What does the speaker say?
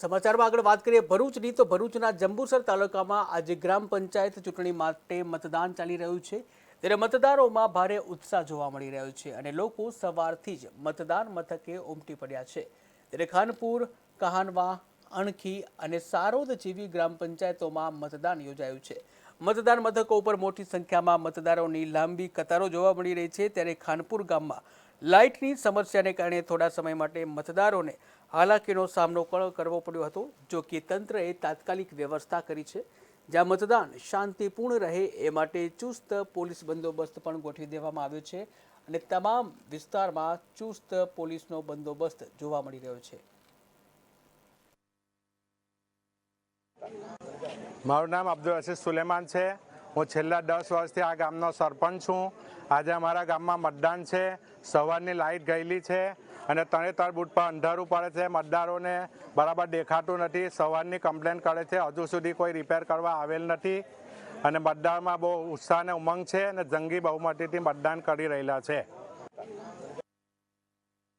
સમાચારમાં આગળ વાત કરીએ ભરૂચની તો ભરૂચના જંબુસર તાલુકામાં આજે ગ્રામ પંચાયત ચૂંટણી માટે મતદાન ચાલી રહ્યું છે. ત્યારે મતદારોમાં ભારે ઉત્સાહ જોવા મળી રહ્યો છે અને લોકો સવારથી જ મતદાન મથકે ઉમટી પડ્યા છે. ત્યારે ખાનપુર, કહાનવા, અણખી અને સારોદ જેવી ગ્રામ પંચાયતોમાં મતદાન યોજાયું છે. મતદાન મથકો ઉપર મોટી સંખ્યામાં મતદારોની લાંબી કતારો જોવા મળી રહી છે. ત્યારે ખાનપુર ગામમાં લાઇટની સમસ્યાને કારણે થોડા સમય માટે મતદારોને હાલાકીનો સામનો કરવો પડ્યો હતો. જો કે તંત્રએ તાત્કાલિક વ્યવસ્થા કરી છે, જ્યાં મતદાન શાંતિપૂર્ણ રહે એ માટે ચુસ્ત પોલીસ બંદોબસ્ત પણ ગોઠવી દેવામાં આવ્યો છે અને તમામ વિસ્તારમાં ચુસ્ત પોલીસનો બંદોબસ્ત જોવા મળી રહ્યો છે. મારું નામ અબ્દુલ અસીસ સુલેમાન છે. હું છેલ્લા દસ વર્ષથી આ ગામનો સરપંચ છું. આજે અમારા ગામમાં મતદાન છે. સવારની લાઇટ ગયેલી છે અને ત્રણે ત્રણ બૂથ પર અંધારું પડે છે. મતદારોને બરાબર દેખાતું નથી. સવારની કમ્પ્લેન કરે છે. હજુ સુધી કોઈ રિપેર કરવા આવેલ નથી. અને મતદારમાં બહુ ઉત્સાહ અને ઉમંગ છે અને જંગી બહુમતીથી મતદાન કરી રહેલા છે.